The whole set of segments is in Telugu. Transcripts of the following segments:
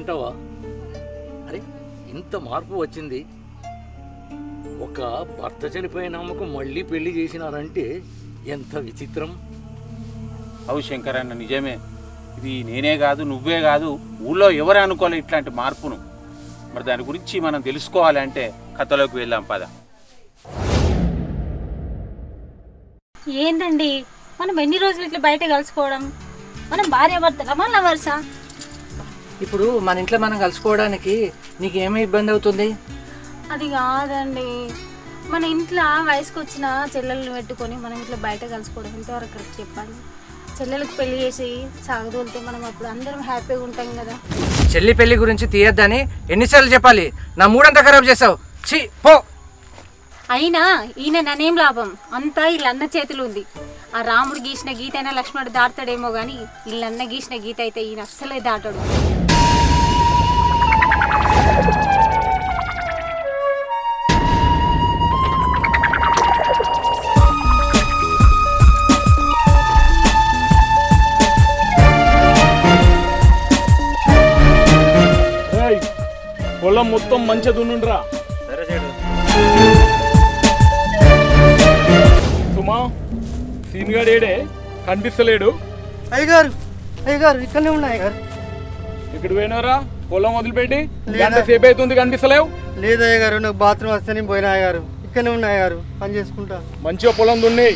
ఊరేనంటావా అరే ఇంత మార్పు వచ్చింది. ఒక భర్త చనిపోయిన అమ్మకు మళ్ళీ పెళ్ళి చేసినారంటే ఎంత విచిత్రం. అవు శంకర్ అన్న నిజమే. ఇది నేనే కాదు నువ్వే కాదు ఊళ్ళో ఎవరు అనుకోలే ఇట్లాంటి మార్పును. మరి దాని గురించి మనం తెలుసుకోవాలంటే కథలోకి వెళ్దాం పద. ఏందండి? మనం ఎన్ని రోజులు ఇట్లా బయట కలుసుకోవడం? మనం భార్య భర్తలమా లవర్సా? ఇప్పుడు మన ఇంట్లో మనం కలుసుకోవడానికి నీకు ఏమి ఇబ్బంది అవుతుంది? అది కాదండి. మన ఇంట్లో వయసుకు వచ్చిన చెల్లెల్ని పెట్టుకొని మనం ఇట్లా బయట కలుసుకోవడం ఎంతవరకు కరెక్ట్ చెప్పండి చెల్లెలకు పెళ్ళి చేసి సాగదోలితే మనం అప్పుడు అందరం హ్యాపీగా ఉంటాం కదా. చెల్లి పెళ్ళి గురించి తీయద్దని ఎన్నిసార్లు చెప్పాలి? నా మూడంతా ఖరాబ్ చేసావు. ఛీ పో. అయినా ఈయన ననేం లాభం? అంతా వీళ్ళన్న చేతులు ఉంది. ఆ రాముడు గీసిన గీత అయినా లక్ష్మణుడు దాటుతాడేమో కానీ వీళ్ళన్న గీసిన గీత అయితే ఈయన అస్సలే దాటాడు. పొలం మొత్తం మంచిగా దున్నుండ్రా. సీన్గాడు ఏడే? కనిపిస్తలేడు. అయ్యగారు అయ్యగారు ఇక్కడనే ఉన్నాయి అయ్యగారు. ఇక్కడ పోయినారా పొలం వదిలిపెట్టి? గంట సేపు అవుతుంది కనిపిస్తలేవు? లేదు అయ్యగారు నాకు బాత్రూమ్ వస్తే నేను పోయినా అయ్యగారు. ఇక్కడనే ఉన్నాయి అయ్యగారు పని చేసుకుంటా. మంచిగా పొలం దున్ని.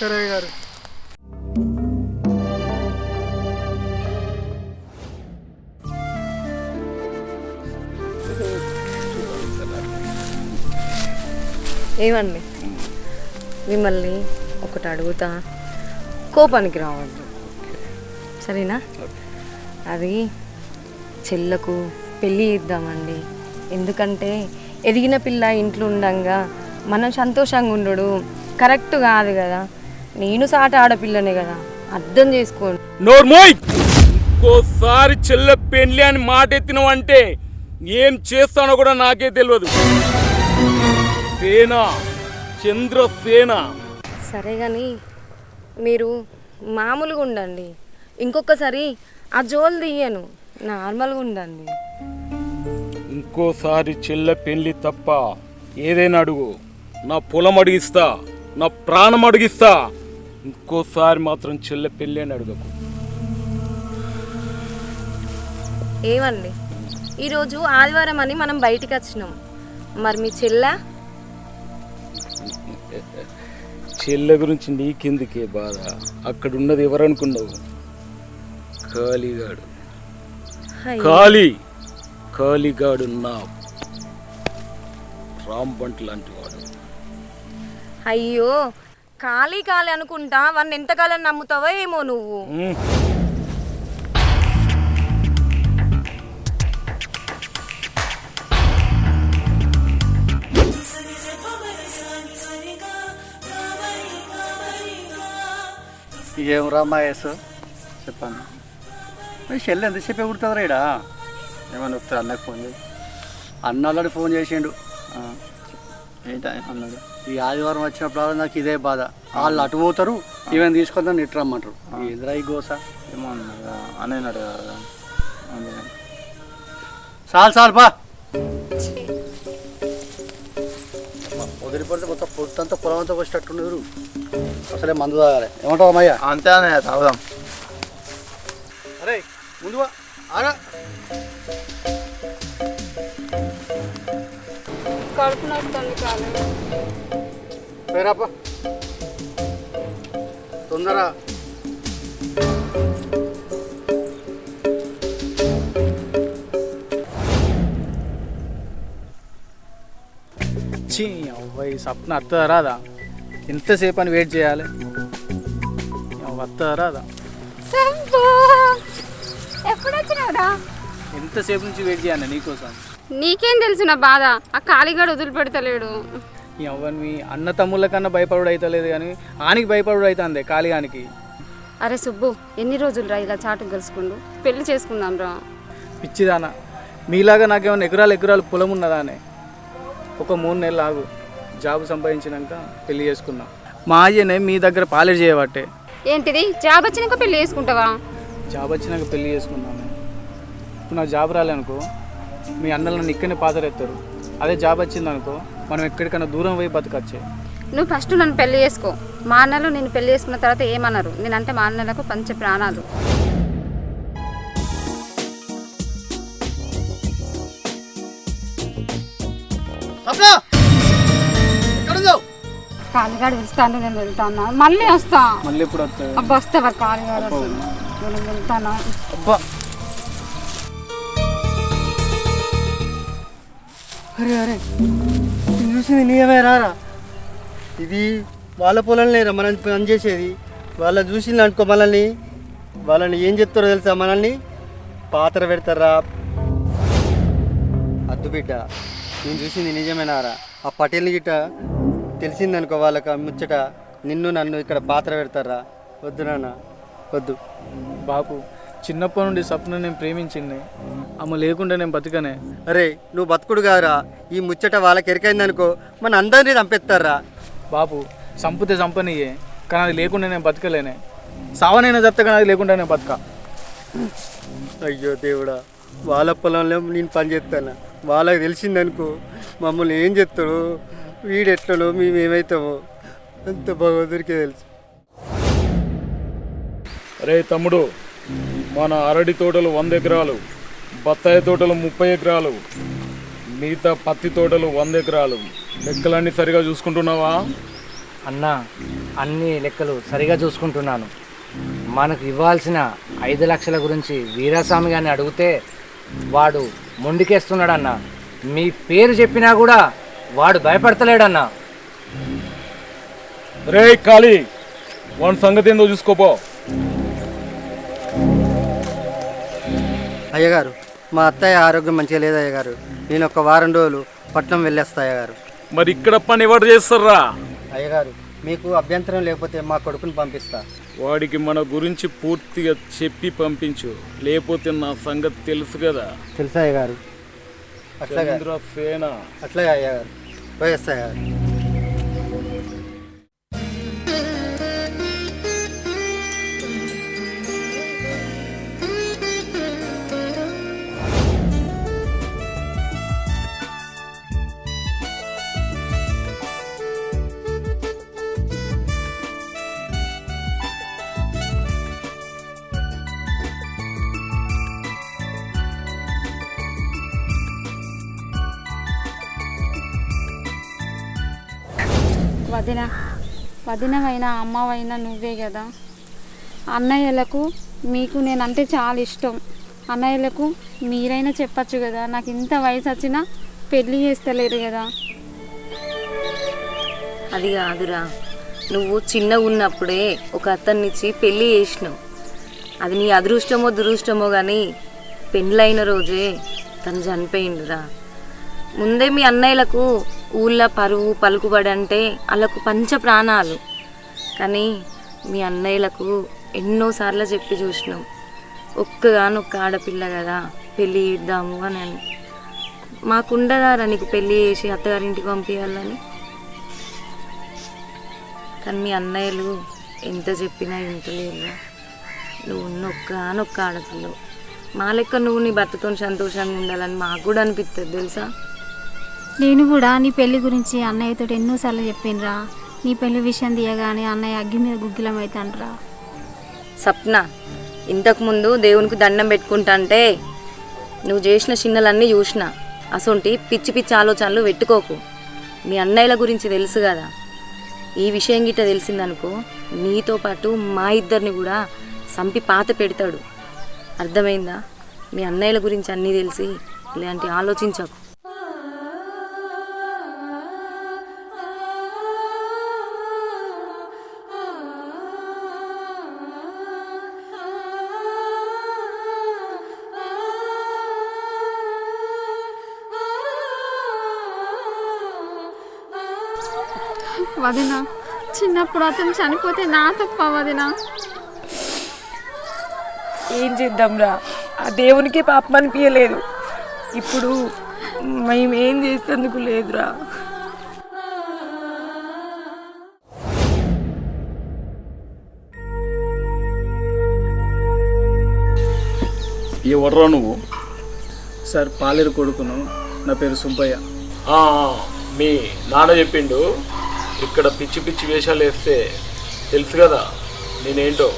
సరే అయ్యగారు. ఏమండి? మిమ్మల్ని ఒకటి అడుగుతా. కోపానికి రావద్దు. సరేనా? అది చెల్లకు పెళ్ళి ఇద్దామండి ఎందుకంటే ఎదిగిన పిల్ల ఇంట్లో ఉండంగా మనం సంతోషంగా ఉండడు. కరెక్ట్ కాదు కదా. నేను సాట ఆడపిల్లనే కదా. అర్థం చేసుకోండి. ఇంకోసారి చెల్ల పెళ్ళి అని మాట ఎత్తినవంటే ఏం చేస్తానో కూడా నాకే తెలియదు సేన చంద్రసేన. సరే కానీ మీరు మామూలుగా ఉండండి. ఇంకొకసారి ఆ జోలు తీయను. నార్మల్గా ఉండండి. ఇంకోసారి చెల్ల పెళ్ళి తప్ప ఏదైనా అడుగు. నా పొలం అడిగిస్తా నా ప్రాణం అడిగిస్తా. ఇంకోసారి మాత్రం చెల్ల పెళ్ళి అని అడగకు. ఏమండి? ఈరోజు ఆదివారం అని మనం బయటికి వచ్చినాం. మరి మీ చెల్ల? చెల్ల గురించి నీకెందుకే బాధ? అక్కడ ఉన్నది ఎవరనుకున్నావు? కాళీగాడు అయ్యో, కాళీ కాళీగాడు నా రాంబంట్ లాంటి వాడు. అయ్యో ఖాళీ ఖాళీ అనుకుంటా. వాడిని ఎంతకాలం నమ్ముతావో ఏమో నువ్వు. ఏం రా మహేష్? చెప్పాను మరి చెల్లి ఎంతసేపు కుడుతుందిరా ఈడ? ఏమన్నా వస్తే అన్నకు ఫోన్ చేసి అన్న ఆల్రెడీ ఫోన్ చేసిండు. ఏంటా అన్నాడు. ఈ ఆదివారం వచ్చినప్పుడు నాకు ఇదే బాధ. వాళ్ళు అటు పోతారు ఈవెన్ తీసుకొని ఇటు రమ్మంటారు ఏందిరా ఈ గోస? ఏమో అన్నాడు. చాలు చాలు పా వదిలిపడితే మొత్తం పొద్దంతా పొలం అంతా వచ్చేటట్టున్నారు అసలే మందు తాగాలి. ఏమంటావు అమ్మయ్య? అంతే అన్నయ్య తాగుదాం. అరే ముందు వా. ఆరా కడుపు నొస్తుంది పేరాపా తొందర చీ అవ్వయి సప్న అత్తదా రాదా? ఎంతసేపు అని వెయిట్ చేయాలి. వస్తుందా రాదా ఎప్పుడు వచ్చినావురా ఎంతసేపు నుంచి వెయిట్ చేయాలి నీకోసం. నీకేం తెలుసు నా బాధ? ఆ కాళీగాడు వదిలిపెడతలేడు. అవ్వని మీ అన్న తమ్ముళ్ళ కన్నా భయపడుడు అవుతలేదు కానీ ఆనికి భయపడుడు అవుతుంది కాళీగానికి. అరే సుబ్బు ఎన్ని రోజులు రా ఇలా చాటుకు కలుసుకుండు పెళ్ళి చేసుకుందాం రా. పిచ్చిదానా మీలాగా నాకేమైనా ఎకరాలు ఎకరాలు పొలం ఉన్నదా అనే ఒక మూడు నెలలు ఆగు. జాబ్ సంపాదించినాక పెళ్ళి చేసుకుందాం. మా అయ్యనే మీ దగ్గర పాలేరు చేయబట్టే. ఏంటిది? జాబ్ వచ్చినాక పెళ్ళి చేసుకుంటావా? జాబ్ వచ్చినాక పెళ్ళి చేసుకున్నాను ఇప్పుడు నాకు జాబ్ రాలేనుకో మీ అన్నలు నన్ను ఇక్కడనే పాతరెత్తారు అదే జాబ్ వచ్చిందనుకో మనం ఎక్కడికైనా దూరం పోయి బతకచ్చే. నువ్వు ఫస్ట్ నన్ను పెళ్ళి చేసుకో. మా అన్నలు నేను పెళ్ళి చేసుకున్న తర్వాత ఏమన్నారు? నేనంటే మా అన్నలకు పంచ ప్రాణాలు. కాలిగాడు వెళ్తాను నేను వెళ్తాను? మళ్ళీ వస్తా. మళ్ళీ వస్తాయి అబ్బా వస్తావా కాలిగాడు అసలు నేను వెళ్తాను? అబ్బా. అరే అరే. ఇది చూసింది నీయమే రారా. ఇది వాళ్ళ పొలం లేరా మనం పని చేసేది? వాళ్ళ చూసింది అనుకో మనల్ని. వాళ్ళని ఏం చెప్తారో తెలుసా మనల్ని? పాత్ర పెడతారా? అద్దు బిడ్డ నేను చూసింది నిజమేనారా? ఆ పటేల్ని గిట్ట తెలిసిందనుకో వాళ్ళకి ముచ్చట నిన్ను నన్ను ఇక్కడ పాత్ర పెడతారా? వద్దు నాన్న వద్దు. బాపు చిన్నప్పటి నుండి సప్న నేను ప్రేమించింది. ఆమె లేకుండా నేను బతికనే. అరే నువ్వు బతుకుడు కాదురా. ఈ ముచ్చట వాళ్ళకి ఎరికైందనుకో మన అందరినీ చంపేస్తారా? బాపు చంపితే చంపనియే కానీ అది లేకుండా నేను బతకలేనే. సావనైనా చెప్తా కానీ అది లేకుండా నేను బతక. అయ్యో దేవుడా వాళ్ళ పొలంలో నేను పని చేస్తాను? వాళ్ళకి తెలిసిందనుకో మమ్మల్ని ఏం చెప్తాడు వీడెట్లనో మేము ఏమవుతామో అంత భగవంతుడికే తెలుసు. రే తమ్ముడు మన అరటి తోటలు వంద ఎకరాలు బత్తాయి తోటలు ముప్పై ఎకరాలు మిగతా పత్తి తోటలు వంద ఎకరాలు. లెక్కలన్నీ సరిగా చూసుకుంటున్నావా? అన్న అన్ని లెక్కలు సరిగా చూసుకుంటున్నాను. మనకు ఇవ్వాల్సిన ఐదు లక్షల గురించి వీరాస్వామి గారిని అడిగితే వాడు మొండికేస్తున్నాడన్న. మీ పేరు చెప్పినా కూడా వాడు భయపడతలేడన్నా. రే ఖాళీ వాడి సంగతి ఏందో చూసుకోపో. అయ్యగారు మా అత్తయ్య ఆరోగ్యం మంచిగా లేదు అయ్యగారు. నేను ఒక వారం రోజులు పట్నం వెళ్ళేస్తా అయ్యగారు. మరి ఇక్కడ పని ఎవరు చేస్తారా? అయ్యగారు మీకు అభ్యంతరం లేకపోతే మా కొడుకుని పంపిస్తా. వాడికి మన గురించి పూర్తిగా చెప్పి పంపించు. లేకపోతే నా సంగతి తెలుసు కదా. తెలుసా అయ్యగారు? అట్లాగా. చంద్రసేన అట్లాగే అయ్యగారు. పోయేస్తా అయ్యగారు వదిన వదినవైనా అమ్మవైనా నువ్వే కదా. అన్నయ్యలకు మీకు నేనంటే చాలా ఇష్టం. అన్నయ్యలకు మీరైనా చెప్పచ్చు కదా నాకు ఇంత వయసు వచ్చినా పెళ్ళి చేస్తలేరు కదా. అది కాదురా. నువ్వు చిన్నగా ఉన్నప్పుడే ఒక అతన్నిచ్చి పెళ్ళి చేసినావు. అది నీ అదృష్టమో దురుష్టమో కానీ పెళ్ళైన రోజే తను చనిపోయిండురా. ముందే మీ అన్నయ్యలకు ఊళ్ళో పరువు పలుకుబడి అంటే వాళ్ళకు పంచ ప్రాణాలు. కానీ మీ అన్నయ్యలకు ఎన్నోసార్లు చెప్పి చూసినాం. ఒక్కగానొక్క ఆడపిల్ల కదా పెళ్ళి ఇద్దాము అని అని. మాకుండదారా నీకు పెళ్ళి చేసి అత్తగారింటికి పంపించాలని కానీ మీ అన్నయ్యలు ఎంత చెప్పినా ఇంటలేరురా నువ్వు నొక్క ఒక్క ఆడపిల్లవు. మా లెక్క నువ్వు నీ భర్తతో సంతోషంగా ఉండాలని మాకు కూడా అనిపిస్తుంది తెలుసా? నేను కూడా నీ పెళ్ళి గురించి అన్నయ్యతో ఎన్నోసార్లు చెప్పినరా. నీ పెళ్ళి విషయం తీయగానే అన్నయ్య అగ్గి మీద గుగ్గిలం అవుతాండ్రా సప్న ఇంతకుముందు దేవునికి దండం పెట్టుకుంటా అంటే నువ్వు చేసిన చిన్నలన్నీ చూసిన. అసొంటి పిచ్చి పిచ్చి ఆలోచనలు పెట్టుకోకు. మీ అన్నయ్యల గురించి తెలుసు కదా. ఈ విషయం గిట్ట తెలిసిందనుకో నీతో పాటు మా ఇద్దరిని కూడా సంపి పాత పెడతాడు. అర్థమైందా? మీ అన్నయ్యల గురించి అన్నీ తెలిసి ఇలాంటి ఆలోచించకు. వదిన. చిన్నప్పుడు అతను చనిపోతే నా తప్ప వదిన. ఏం చేద్దాంరా? ఆ దేవునికి పాపం అనిపించలేదు ఇప్పుడు మేము ఏం చేసేందుకు లేదురా. ఎవర్రా నువ్వు? సార్ పాలేరు కొడుకును. నా పేరు సుబ్బయ్య. ఆ, మీ నాన్న చెప్పిండు. ఇక్కడ పిచ్చి పిచ్చి వేషాలు వేస్తే తెలుసు కదా నేనేంటో.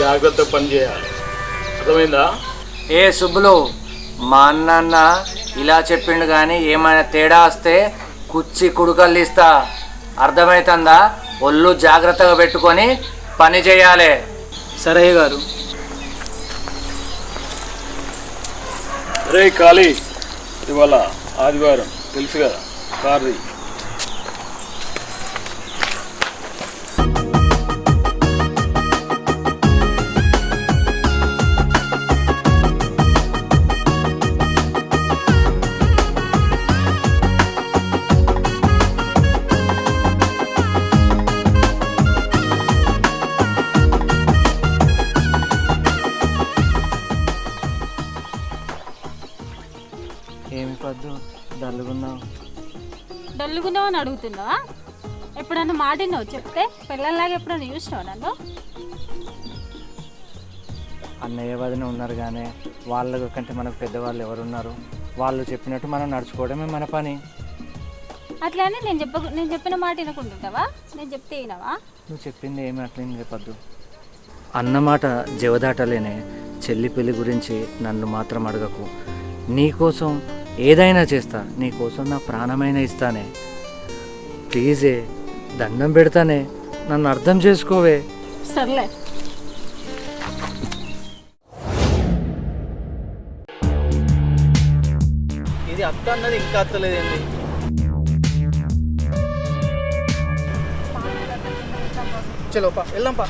జాగ్రత్త పని చేయాలి. అర్థమైందా? ఏ సుబ్బులు మా అన్న ఇలా చెప్పిండు కానీ ఏమైనా తేడా వస్తే కుచ్చి కుడుకలు ఇస్తా అర్థమవుతుందా ఒళ్ళు జాగ్రత్తగా పెట్టుకొని పని చేయాలి. సరే గారు. రే ఖాళీ. ఇవాళ ఆదివారం తెలుసు కదా కార్ది డల్లుగున్నావు అని అడుగుతున్నావా? ఎప్పుడన్నా మాటిన్నావు? చెప్తే పిల్లల్లాగా ఎప్పుడన్నా చూసినావు నన్ను? అన్నయ్య వదిన ఉన్నారు కానీ వాళ్ళ కంటే మనకు పెద్దవాళ్ళు ఎవరున్నారు? వాళ్ళు చెప్పినట్టు మనం నడుచుకోవడమే మన పని. అట్లా అని నేను చెప్ప నేను చెప్పిన మాట వినకుంటుంటావా? నేను చెప్తే వినవా? నువ్వు చెప్పింది ఏమి అట్లేం చెప్పద్దు. అన్నమాట జవదాటలేనే చెల్లి పెళ్ళి గురించి నన్ను మాత్రం అడగకు. నీకోసం ఏదైనా చేస్తా నీకోసం నా ప్రాణమైన ఇస్తానే. ప్లీజే దండం పెడతానే. నన్ను అర్థం చేసుకోవే. సర్లే. ఇది అత్త అన్నది ఇంకా అత్తలేదండి చలో పా వెళ్దాం పా.